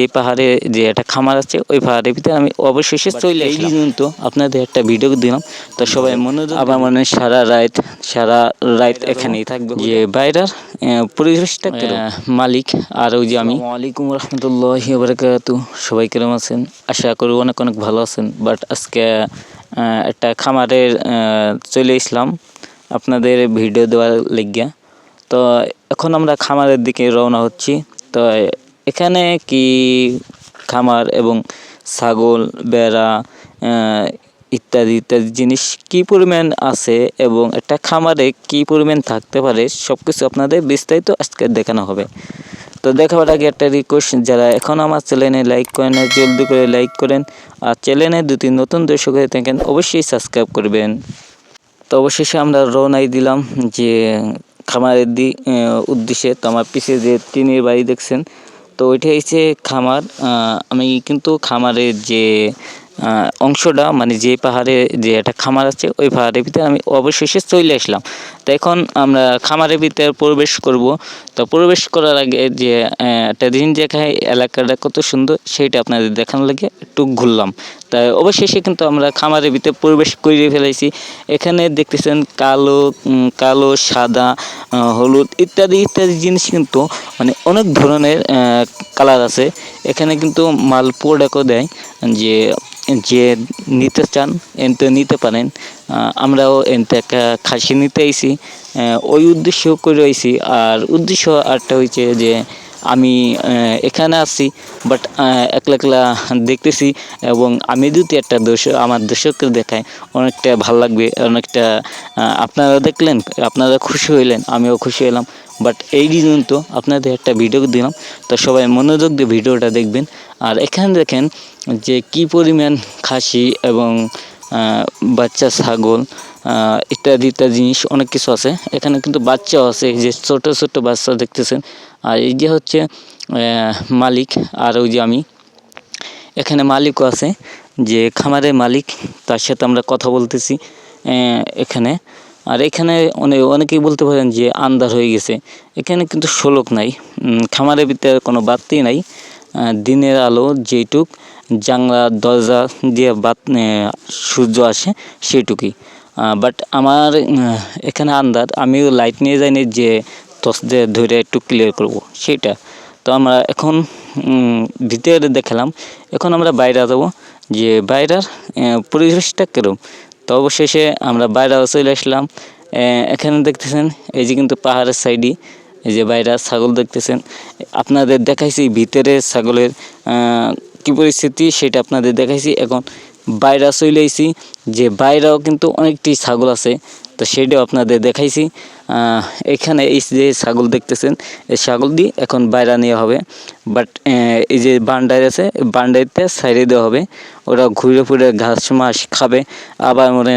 এই পাহাড়ে যে একটা খামার আছে ওই পাহাড়ের ভিতরে আমি অবশেষে চলে এই তো আপনাদের একটা ভিডিও দিলাম। তো সবাই মনে আবার মনে সারা রাত সারা রাত এখানেই থাকবে যে বাইরের পরিবেশটা মালিক আর ওই যে আমি। ওয়ালাইকুম রহমতুল্লাহ বারকাতু। সবাই কিরম আছেন? আশা করি অনেক অনেক ভালো আছেন। বাট আজকে একটা খামারের চলে আসলাম আপনাদের ভিডিও দেওয়ার লেগিয়া। তো এখন আমরা খামারের দিকে রওনা হচ্ছি। তো এখানে কি খামার এবং ছাগল, বেড়া ইত্যাদি ইত্যাদি জিনিস কি পরিমাণ আছে এবং একটা খামারে কি পরিমাণ থাকতে পারে সব কিছু আপনাদের বিস্তারিত আজকে দেখানো হবে। তো দেখাবার আগে একটা রিকোয়েস্ট যারা এখন আমার চ্যানেলে লাইক করেন না, জলদি করে লাইক করেন আর চ্যানেলে দুটি নতুন দর্শক হয়ে থাকেন, অবশ্যই সাবস্ক্রাইব করবেন। তো অবশেষে আমরা রওনাই দিলাম যে খামারের দি উদ্দেশ্যে। তো আমার পিছিয়ে যে টিনের বাড়ি দেখছেন তো ওইটা হচ্ছে খামার আমি কিন্তু খামারের যে অংশটা মানে যে পাহাড়ে যে একটা খামার আছে, ওই পাহাড়ের ভিতরে আমি অবশেষে চলে আসলাম। তো এখন আমরা খামারের ভিতরে প্রবেশ করব। তো প্রবেশ করার আগে যে একটা দিন দেখায় এলাকাটা কত সুন্দর সেইটা আপনাদের দেখানোর লাগে, একটু ঘুরলাম। তাই অবশেষে কিন্তু আমরা খামারের ভিতরে প্রবেশ করে ফেলেছি। এখানে দেখতেছেন কালো কালো, সাদা হলুদ ইত্যাদি ইত্যাদি জিনিস কিন্তু মানে অনেক ধরনের কালার আছে। এখানে কিন্তু মাল প্রোডাক্টও দেয়, যে যে নিতে চান, এনতে নিতে পারেন। আমরাও এনতে একটা খাসি নিতে আইসি ওই উদ্দেশ্য করে আইসি আর উদ্দেশ্য আরটা হয়েছে যে আমি এখানে আছি বাট একলা একলা দেখতেছি এবং আমি যদি একটা দর্শক আমার দর্শককে দেখাই, অনেকটা ভালো লাগবে, অনেকটা আপনারা দেখলেন, আপনারা খুশি হইলেন, আমিও খুশি হলাম বাট এই রিজন তো আপনাদের একটা ভিডিও দিলাম, তো সবাই মনোযোগ দিয়ে ভিডিওটা দেখবেন, আর এখানে দেখেন যে কি পরিমাণ খাসি এবং বাচ্চা ছাগল ইত্যাদি ইত্যাদি জিনিস, অনেক কিছু আছে। এখানে কিন্তু বাচ্চাও আছে যে ছোট ছোট বাচ্চা দেখতেছেন। আর এই যে হচ্ছে মালিক আর ওই যে আমি। এখানে মালিকও আছে, যে খামারের মালিক, তার সাথে আমরা কথা বলতেছি এখানে। আর এখানে অনেক অনেকেই বলতে পারেন যে আন্ধার হয়ে গেছে। এখানে কিন্তু শোলক নাই খামারের ভিতরে কোনো বাতি নাই। দিনের আলো যেইটুক, জানলা, দরজা দিয়ে বাত সূর্য আসে, সেইটুকুই। বাট আমার এখানে আন্দাজ, আমিও লাইট নিয়ে যাইনি যে টর্চ দিয়ে ধরে একটু ক্লিয়ার করব, সেটা। তো আমরা এখন ভিতরে দেখালাম। এখন আমরা বাইরে যাব যে বাইরের পরিবেশটা কীরকম। তো অবশেষে আমরা বাইরে চলে আসলাম। এখানে দেখতেছেন, এই যে কিন্তু পাহাড়ের সাইডই, এই যে বাইরে ছাগল দেখতেছেন। আপনাদের দেখাইছি ভিতরে ছাগলের কি পরিস্থিতি, সেটা আপনাদের দেখাইছি। এখন বাইরে চলে আইছি যে বাইরাও কিন্তু অনেকটি ছাগল আছে। তো সেটাও আপনাদের দেখাইছি। এখানে এই যে ছাগল দেখতেছেন, এই ছাগল দিয়ে এখন বাইরে নেওয়া হবে। বাট এই যে বান্ডার আছে বান্ডারিতে সাইডে দেওয়া হবে। ওরা ঘুরে ফুরে ঘাস মাস খাবে। আবার মনে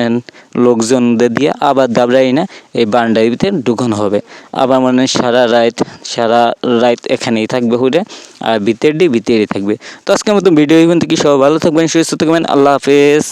লোকজনদের দিয়ে আবার দাবড়াই না, এই বান্ডারিতে ঢুকানো হবে। আবার মনে সারা রাত সারা রাত এখানেই থাকবে ঘুরে আর ভিতরটি ভিতরেই থাকবে। তো আজকের মতো ভিডিও ইভেন্ট কি? সবাই ভালো থাকবেন, সুস্থ থাকবেন। আল্লাহ হাফেজ।